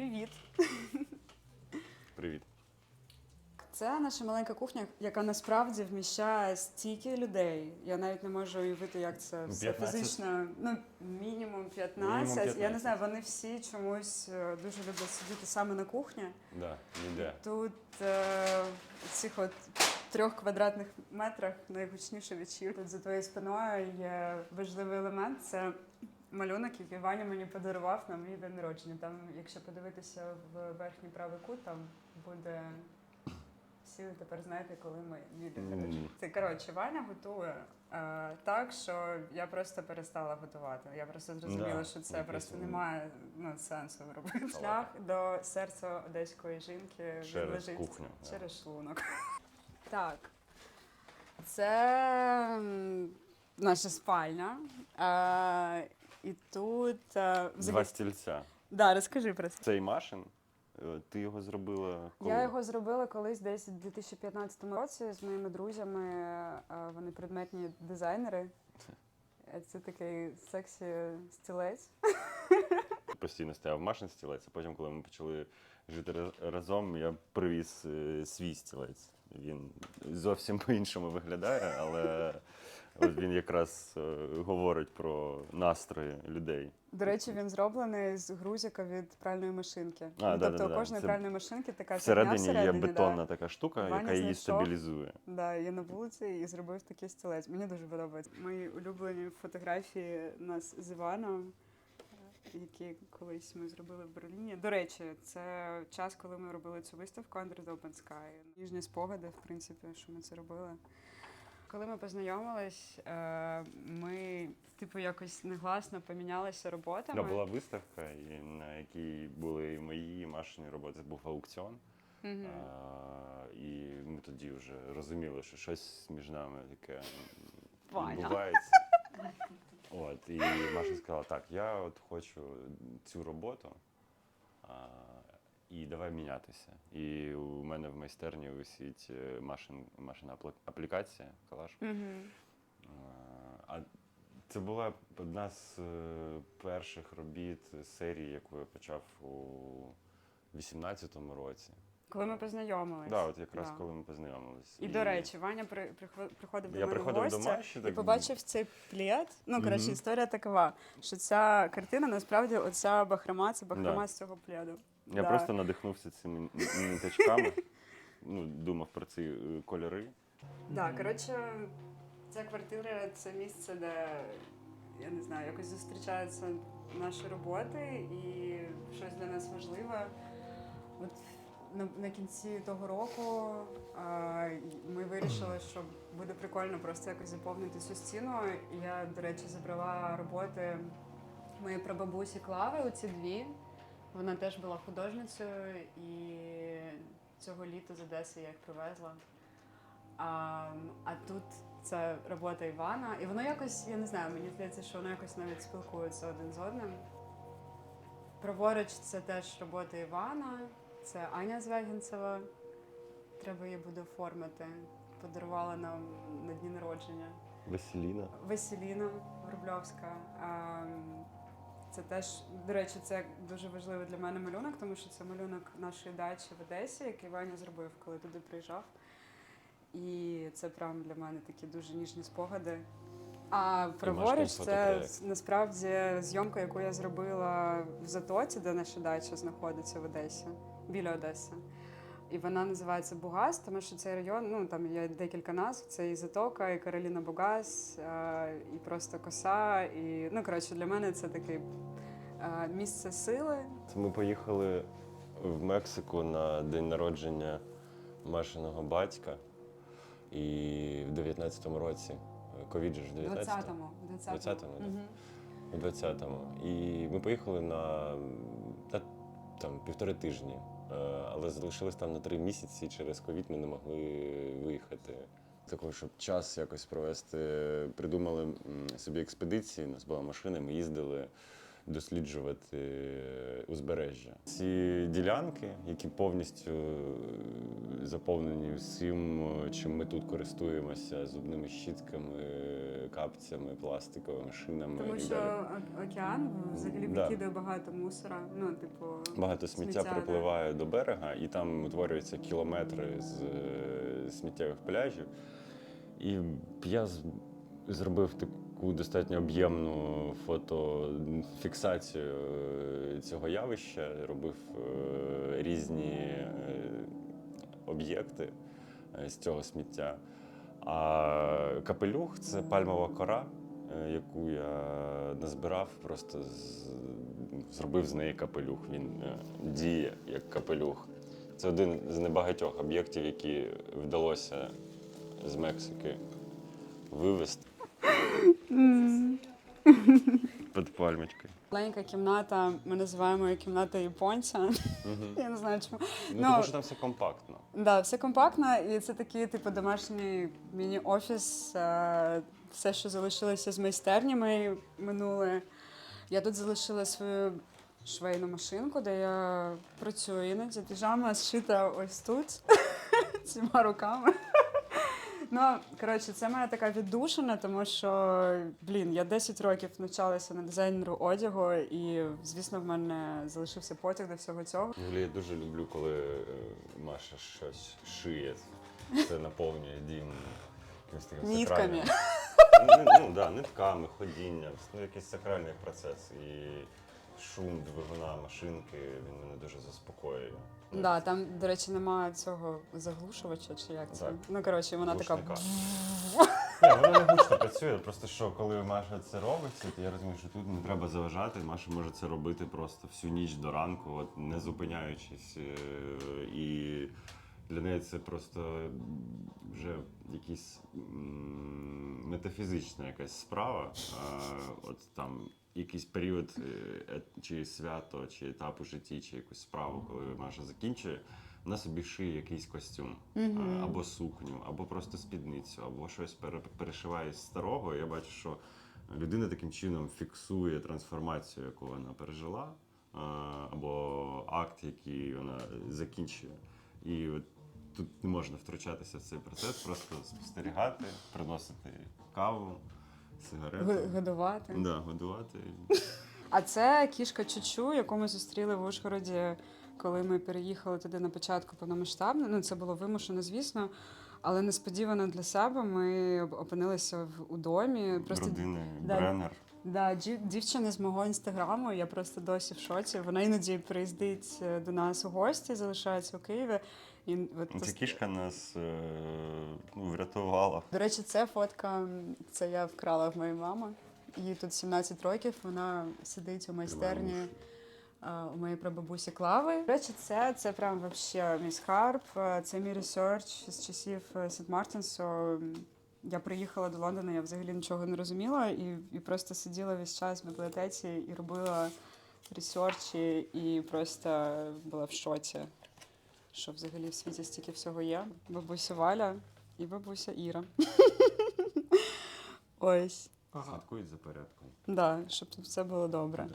Привіт! Привіт. Це наша маленька кухня, яка насправді вміщає стільки людей. Я навіть не можу уявити, як це все 15? фізично. Ну, мінімум 15. Мінімум Я не знаю, вони всі чомусь е, дуже люблять сидіти саме на кухні. Да, ніде. Тут е, в цих от трьох квадратних метрах найгучніше вечір. Тут за твоєю спиною є важливий елемент. Це малюнок, який Ваня мені подарував на мій день народження. Там, якщо подивитися в верхній правий кут, там буде. Всі ви тепер знаєте, коли ми мій день народження. Це коротше, Ваня готує е, так, що я просто перестала готувати. Я просто зрозуміла, Да, що це просто він- немає ну, сенсу робити. Шлях до серця одеської жінки він Через лежить кухню, да. через шлунок. Так. Це м, наша спальня. Е, і тут. е, Два взагалі- стільця. Да, розкажи про це. Цей машин, е, ти його зробила коли? Я його зробила колись десь у 2015 році з моїми друзями. е, Вони предметні дизайнери. Е, Це такий сексі стілець. постійно стояв машин стілець, а потім, коли ми почали жити раз- разом, я привіз е, свій стілець. Він зовсім по-іншому виглядає, але він якраз е, говорить про настрої людей. До речі, він зроблений з грузика від пральної машинки. А, ну, да, тобто да, у кожної Це пральної машинки така фігня Всередині є всередині, бетонна Да. така штука, Ваня яка її знайшов. стабілізує. Да, я на вулиці і зробив такий стілець. Мені дуже подобається. Мої улюблені фотографії нас з Іваном, які колись ми зробили в Берліні. До речі, це час, коли ми робили цю виставку Under the Open Sky. Ніжні спогади, в принципі, що ми це робили. Коли ми познайомились, е, ми, типу, якось негласно помінялися роботами. Да, була виставка, і на якій були і мої і Машині роботи. Це був аукціон. Мгм. А, і ми тоді вже розуміли, що щось між нами таке Ваня. відбувається. От, і Маша сказала, так, я от хочу цю роботу, а, і давай мінятися. І у мене в майстерні висить е, Машин, Машина аплікація, Калаш. Угу. А це була одна з е, перших робіт серії, яку я почав у 18-му році. Коли ми познайомились. Да, от якраз Да. коли ми познайомились. І, до речі, Ваня при, прихо- приходив до Я мене приходив до Маші, і так- побачив цей плед. Ну, коротше, Мгм. історія такова, що ця картина насправді оця бахрома, це бахрома Да. з цього пледу. Я Да. просто надихнувся цими н- ниточками, ну, думав про ці е, кольори. Так, коротше, ця квартира це місце, де я не знаю, якось зустрічаються наші роботи і щось для нас важливе. От на, на кінці того року а, ми вирішили, що буде прикольно просто якось заповнити цю стіну. Я, до речі, забрала роботи моєї прабабусі Клави, оці дві. Вона теж була художницею, і цього літа з Одеси я їх привезла. А, а тут це робота Івана, і воно якось, я не знаю, мені здається, що воно якось навіть спілкується один з одним. Праворуч це теж робота Івана, це Аня Звягінцева. Треба її буде оформити. Подарувала нам на дні народження. Василіна. Василіна Рубльовська. Ем, Це теж, до речі, це дуже важливий для мене малюнок, тому що це малюнок нашої дачі в Одесі, який Ваня зробив, коли туди приїжджав. І це прям для мене такі дуже ніжні спогади. А праворуч це насправді зйомка, яку я зробила в Затоці, де наша дача знаходиться в Одесі, біля Одеси. І вона називається Бугас, тому що цей район, ну там є декілька назв. Це і Затока, і Кароліна Бугас, е, і просто коса. І ну коротше, для мене це таке е, місце сили. Ми поїхали в Мексику на день народження Машиного батька. І в 19-му році, ковід же ж в 19-му? 20-му. 20-му. 20-му, да. Мгм. у 20-му. І ми поїхали на, на там, півтори тижні, але залишились там на три місяці. Через ковід ми не могли виїхати. Такого, щоб час якось провести, придумали собі експедиції. У нас була машина, ми їздили досліджувати е, узбережжя. Ці ділянки, які повністю е, заповнені всім, е, чим ми тут користуємося, зубними щітками, капцями, пластиковими шинами. Тому що далі. океан взагалі Да. викидає багато мусора. Ну, типу, Багато сміття, сміття, да. припливає до берега, і там утворюються кілометри з е, сміттєвих пляжів. І я зробив таку достатньо об'ємну фотофіксацію е, цього явища, робив е, різні е, об'єкти з цього сміття. А капелюх це пальмова кора, яку я назбирав, просто зробив з неї капелюх. Він діє як капелюх. Це один з небагатьох об'єктів, які вдалося з Мексики вивезти під пальмочкою. маленька кімната, ми називаємо її кімната японця. Я не знаю чому. Ну, тому що там все компактно. Да, все компактно, і це такий, типу, домашній міні-офіс. е, Все, що залишилося з майстернями минуле. Я тут залишила свою швейну машинку, де я працюю іноді. Піжама зшита ось тут цими руками. Ну, коротше, це моя така віддушина, тому що, блін, я 10 років навчалася на дизайнеру одягу, і, звісно, в мене залишився потяг до всього цього. Взагалі, я дуже люблю, коли е, Маша щось шиє. Це наповнює дім якимось таким Нітками. сакральним. Ну, ну да, нитками, ходінням, ну якийсь сакральний процес. І шум двигуна машинки він мене дуже заспокоює. Да, там, до речі, немає цього заглушувача, чи як це? Так. Ну, коротше, вона така. Ні, воно не гучно працює, просто що коли Маша це робить, то я розумію, що тут не треба заважати. Маша може це робити просто всю ніч до ранку, от не зупиняючись. Е, І для неї це просто вже якісь м, метафізична якась справа. А, От там якийсь період е, е, чи свято, чи етап у житті, чи якусь справу, коли Маша закінчує. Вона собі шиє якийсь костюм, або сукню, або просто спідницю, або щось пере- перешиває з старого. Я бачу, що людина таким чином фіксує трансформацію, яку вона пережила, або акт, який вона закінчує. І от тут не можна втручатися в цей процес, просто спостерігати, приносити каву, сигарети. Годувати. Да, годувати. А це кішка Чучу, яку ми зустріли в Ужгороді, коли ми переїхали туди на початку повномасштабно. Ну, це було вимушено, звісно. Але несподівано для себе ми опинилися в- у домі. Просто Родини, да. Бреннер. Да, дів- дівчина з мого інстаграму, я просто досі в шоці. Вона іноді приїздить е, до нас у гості, залишається у Києві. І от Ця кішка нас е, ну, врятувала. До речі, це фотка, це я вкрала в моєї мами. Їй тут 17 років, вона сидить у майстерні у моєї прабабусі Клави. До речі, це, це прям вообще мій скарб. е, Це мій ресерч з часів Сент Мартінсу. Я приїхала до Лондона, я взагалі нічого не розуміла, і, і просто сиділа весь час в бібліотеці і робила ресерчі, і просто була в шоці, що взагалі в світі стільки всього є. Бабуся Валя і бабуся Іра. Ось, Слідкують за порядком. да, щоб тут все було добре.